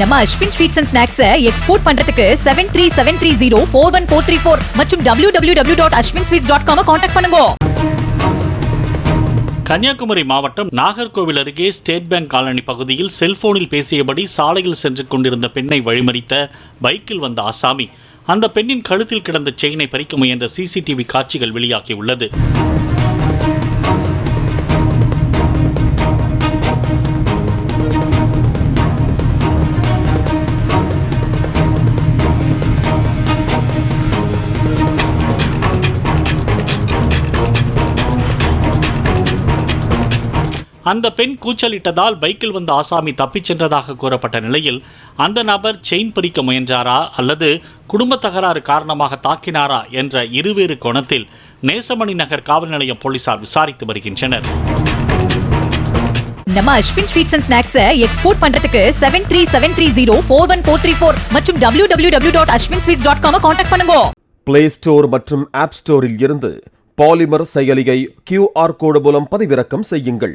நம்ம Ashwin sweets and ஸ்நாக்ஸை export பண்றதுக்கு seven three seven three zero four one four three four மற்றும் W W W dot Ashwin sweets dot com contact பண்ணுங்க. கன்னியாகுமரி மாவட்டம் நாகர்கோவில் அருகே state bank colony பகுதியில் செல்போனில் பேசியபடி சாலையில் சென்று கொண்டிருந்த பெண்ணை வழிமறித்த பைக்கில் வந்த ஆசாமி. அந்த பெண்ணின் கழுத்தில் கிடந்த செயினை பறிக்க முயன்ற சிசிடிவி காட்சிகள் வெளியாகியுள்ளது. அந்த பெண் கூச்சலிட்டதால் பைக்கில் வந்த ஆசாமி தப்பிச் சென்றதாக கூறப்பட்ட நிலையில் அந்த நபர் செயின் பறிக்க முயன்றாரா அல்லது குடும்ப தகராறு காரணமாக தாக்கினாரா என்ற இருவேறு கோணத்தில் நேசமணி நகர் காவல் நிலைய போலீசார் விசாரித்து வருகின்றனர். நம்ம அஸ்வின் ஸ்வீட்ஸ் அண்ட் ஸ்நாக்ஸை எக்ஸ்போர்ட் பண்றதுக்கு seven three seven three zero four one four three four மற்றும் W W W dot Ashwin sweets dot com contact பண்ணுங்க. பிளே ஸ்டோர் மற்றும் ஆப் ஸ்டோரில் இருந்து பாலிமர் செயலியை கியூஆர் கோடு மூலம் பதிவிறக்கம் செய்யுங்கள்.